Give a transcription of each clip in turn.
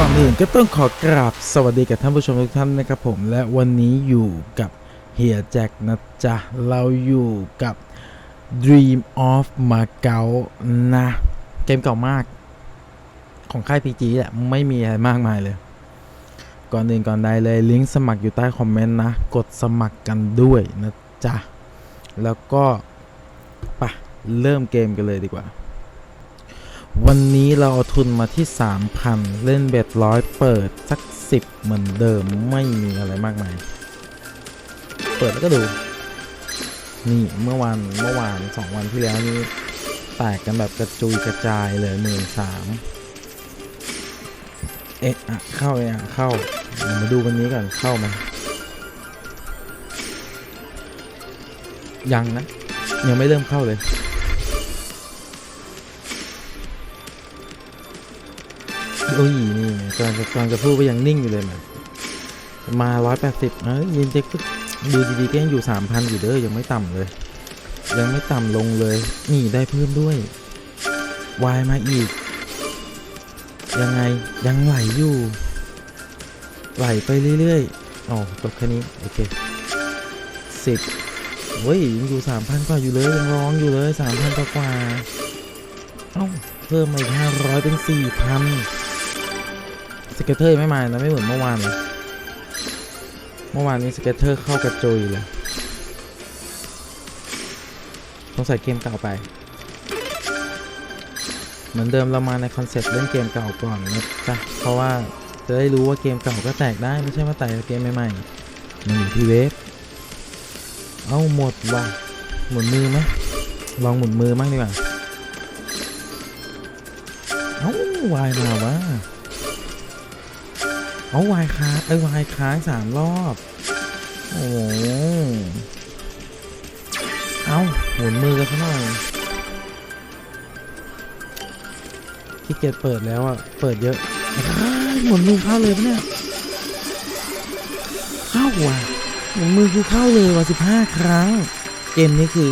ก่อนอื่นก็ต้องขอกราบสวัสดีกับท่านผู้ชมทุกท่านนะครับผมและวันนี้อยู่กับเฮียแจ็คนะจ๊ะ เราอยู่กับ Dream of Macau นะ เกมเก่ามาก ของค่าย PG แหละไม่มีอะไรมากมายเลย ก่อนอื่นก่อนใดเลย ลิงก์สมัครอยู่ใต้คอมเมนต์นะ กดสมัครกันด้วยนะจ๊ะ แล้วก็ไปะเริ่มเกมกันเลยดีกว่า วันนี้เราเอาทุนมาที่ 3,000 เล่นเบ็ดร้อยเปิดสัก 10 เหมือนเดิมไม่มีอะไรมากมาย เปิดแล้วก็ดู นี่เมื่อวานเมื่อวานสองวันที่แล้วนี่แตกกันแบบกระจุยกระจายเลยหมื่นสามเอ๊ะเข้าเอ๊ะเข้า มาดูวันนี้ก่อนเข้ามันยังนะ ยังไม่เริ่มเข้าเลย อ้ยนี่กำลังจะกำลังจะพูดว่ายังนิ่งอยู่เลยมันมาร้อยแปดสิบเอ้ยยินเด็กดูดีๆก็ยังอยู่สามพันอยู่เด้อยังไม่ต่ำเลย ยังไม่ต่ำลงเลย นี่ได้เพิ่มด้วยวายมาอีก ยังไงยังไหลอยู่ ไหลไปเรื่อยๆอ๋อจบแค่นี้ โอเคสิบเฮ้ยยังอยู่สามพันกว่าอยู่เลยยังร้องอยู่เลยสามพันกว่าเอ้าเพิ่มมาอีกห้าร้อยเป็นสี่พัน สเก็ตเตอร์ไม่มานะไม่เหมือนเมื่อวานเลยเมื่อวานนี้สเก็ตเตอร์เข้ากระจุยเลยต้องใส่เกมเก่าไป เหมือนเดิมเรามาในคอนเซ็ปต์เล่นเกมเก่าก่อนนะจ๊ะเพราะว่าจะได้รู้ว่าเกมเก่าก็แตกได้ไม่ใช่ว่าแตกเกมใหม่ๆมันอยู่ที่เวฟเอ้าหมดว่ะหมุนมือไหมลองหมุนมือบ้างดีกว่าเอ้าวายมาวะ เอาวายค้างเอ้ยวายค้างสามรอบ โอ้โหเอาหมุนมือกันซะหน่อยขี้เกียจเปิดแล้วอะ เปิดเยอะหมุนมือเข้าเลยปะเนี่ย เข้าว่ะหมุนมือคือเข้าเลยว่ะสิบห้าครั้ง เกมนี้คือ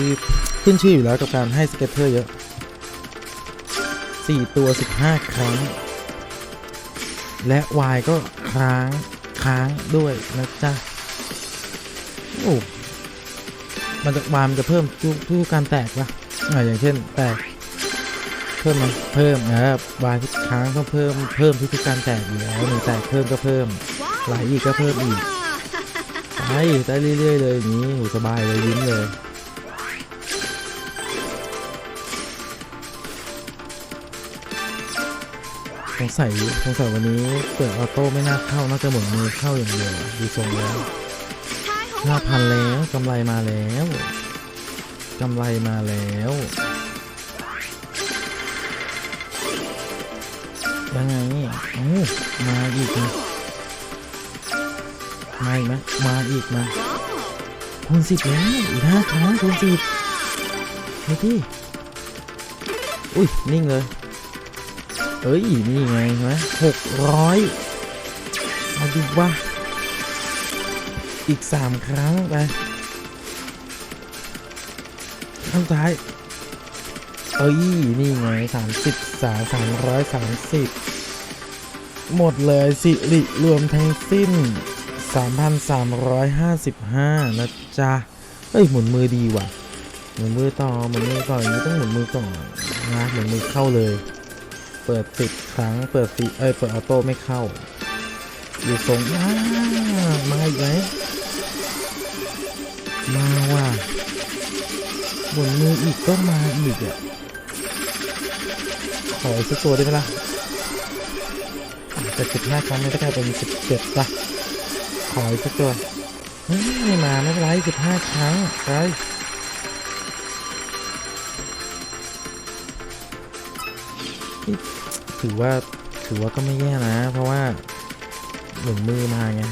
ขึ้นชื่ออยู่แล้วกับการให้สเก็ตเตอร์เยอะ4ตัว15ครั้ง และ Y ก็ค้างค้างด้วยนะจ๊ะโอ้มันจะวายมันจะเพิ่มทุกทุกการแตกปะอ่าอย่างเช่นแตกเพิ่มมันเพิ่มนะครับวายทุกครั้งก็เพิ่มเพิ่มทุกๆการแตกอยู่แล้วหนึ่งแตกเพิ่มก็เพิ่มไหลอีกก็เพิ่มอีกไปได้เรื่อยๆเลยอย่างนี้สบายเลยยิ้มเลย สงสัยสงสัยวันนี้เปิดออโต้ไม่น่าเข้าน่าจะหมุนมือเข้าอย่างเดียวดูทรงแล้วห้าพันแล้วกำไรมาแล้วกำไรมาแล้วยังไงเอ้มาอีกนะมาอีกไหมมาอีกมาคูณสิบแล้วอีกห้าครั้งคูณสิบเฮ้ยพี่อุ้ยนิ่งเลย เอ้ย นี่ไงห็นไหกร้อยเอาดูว่า อีกสามครั้งไปข้างท้าย เอ้ย นี่ไงสามสิบสามสามร้อยสามสิบหมดเลยสิริรวมทั้งสิ้น 3,355 นะจ๊ะ เอ้ย หมุนมือดีว่ะ หมุนมือต่อ หมุนมือต่ออย่างนี้ต้องหมุนมือก่อนนะหมุนมือเข้าเลย เปิดสิบครั้ง เปิดสีเอ้ย เปิดออโต้ไม่เข้า อยู่ทรงอ้ามาอีกไหมมาว่ะหมุนมืออีกก็มาอีกอะ ขออีกสักตัวได้ไหมล่ะแต่สิบห้าครั้งไม่ได้กลายเป็นสิบเจ็ดละขออีกสักตัวเฮ้ยไม่มาไม่เป็นไรสิบห้าครั้งไป ถือว่าถือว่าก็ไม่แย่นะ เพราะว่าหมุนมือมาไง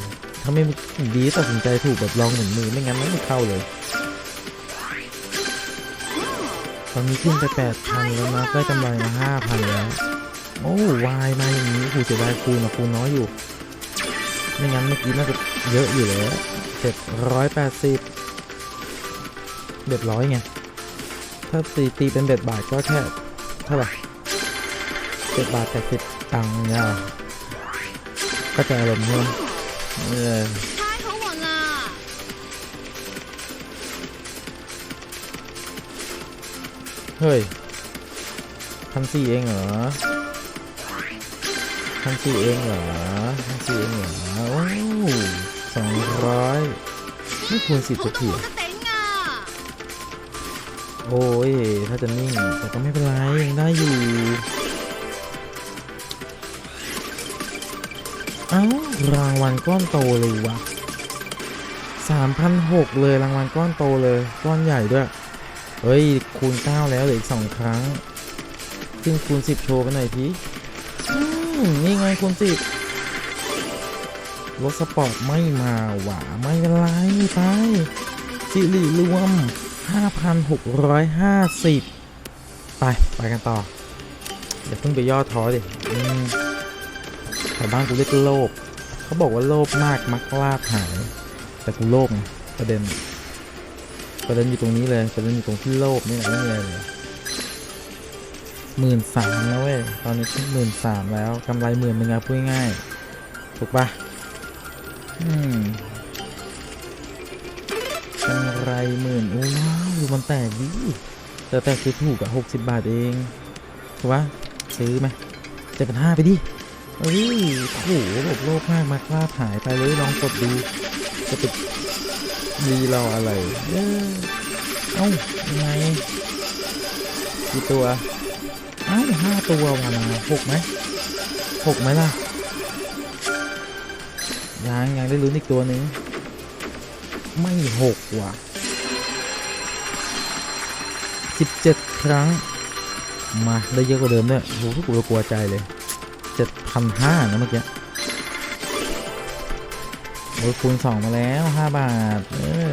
ถ้าไม่ดีตัดสินใจถูกแบบลองหมุนมือไม่งั้นไม่เข้าเลย ตอนนี้ขึ้นไปแปดพันแล้วนะได้กำไรมาห้าพันแล้ว โอ้วายมาอย่างนี้คูเสียดาคูณอะคูน้อยอยู่ ไม่งั้นเมื่อกี้น่าจะเยอะอยู่แล้วเจ็ดร้อยแปดสิบเบ็ดร้อยไง ถ้าตีตีเป็นเบ็ดบาทก็แค่เท่าไหร่ เจ็ดบาทแต่สิบตังค์เนี่ยก็จะอารมณ์เพิ่ยเฮ้ยทำสี่เองเหรอทำสี่เองเหรอทำสี่เองเหรอโอ้สองร้อยไม่ควรสิบจะถี่โอ้ย ถ้าจะนิ่ง แต่ก็ไม่เป็นไรยังได้อยู่ อ้ารางวัลก้อนโตเลยวะสามพันหกเลยรางวัลก้อนโตเลย ก้อนใหญ่ด้วย เฮ้ย คูณเก้าแล้วเหลืออีกสองครั้ง ขึ้นคูณสิบโชว์กันหน่อยทีนี่ไงคูณสิบรถสปอร์ตไม่มาหว่าไม่เป็นไรไปสิริรวม 5,650 ไป ไปกันต่อ อย่าเพิ่งไปย่อท้อดิอ แถวบ้านกูเรียกโลภเขาบอกว่าโลภมากมักลาบหาย แต่กูโลภประเด็น ประเด็นอยู่ตรงนี้เลยประเด็นอยู่ตรงที่โลภนี่แหละไม่เลยหมื่นสามแล้วเว้ยตอนนี้หมื่นสามแล้วกำไรหมื่นหนึ่งพูดง่ายถูกปะอืมกำไรหมื่นโอ้ว้าวดูมันแตกดิแต่แตกคือถูกอะหกสิบบาทเองถูกปะซื้อไหมเจ็ดพันห้าไปดิ เอ้ยโอ้โหแบบโลภมากมากล้าหายไปเลยลองกดดูจะไปรีเรออะไรเอ้ยเอ้ายังไงกี่ตัวเอ้าห้าตัวมาหกไหมหกไหมล่ะยังยังได้ลุ้นอีกตัวนึงไม่หกว่ะสิบเจ็ดครั้ง มาได้เยอะกว่าเดิมด้วยโหทุกคนกลัวใจเลย เจ็ดพันห้านะเมื่อกี้โอ้ยคูณสองมาแล้วห้าบาท เออ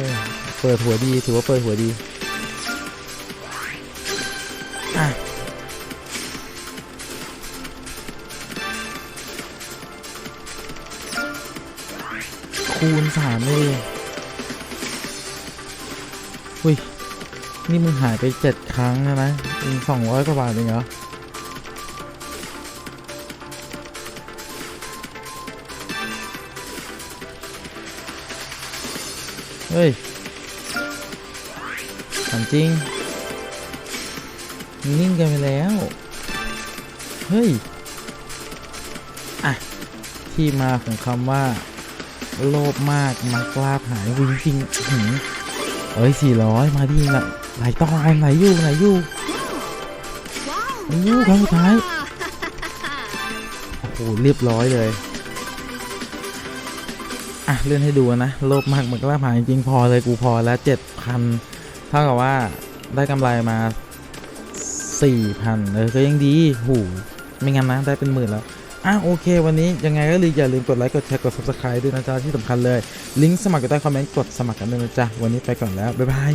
เปิดหัวดีถือว่าเปิดหัวดีอะคูณสามเลยอุ้ย นี่มึงหายไปเจ็ดครั้งแล้วนะมึงสองร้อยกว่าบาทเองเหรอ เฮ้ยถาจริง นิ่งกันไปแล้ว เฮ้ย อะ ที่มาของคำว่า โลภมากมักลาบหายวิ่งจริงเอ้ยสี่ร้อยมาดีละไหลต่อไหนอยู่ไหนอยู่ไหลอยู่ครั้งสุดท้าย โอ้โห เรียบร้อยเลย อะเลื่อนให้ดูนะ โลภมากมักกล้าบหานจริงๆพอเลยกูพอแล้วเจ็ดพันเท่ากับว่าได้กำไรมาสี่พันเออก็ยังดีหูไม่งั้นนะได้เป็นหมื่นแล้วอะโอเค วันนี้ยังไงก็ลือย่าลืมกดไลค์กดแชร์กด subscribe ด้วยนะจ๊ะที่สำคัญเลย ลิงก์สมัครอยู่ใต้คอมเมนต์กดสมัครกันด้วยนะจ๊ะวันนี้ไปก่อนแล้ว บ๊ายบาย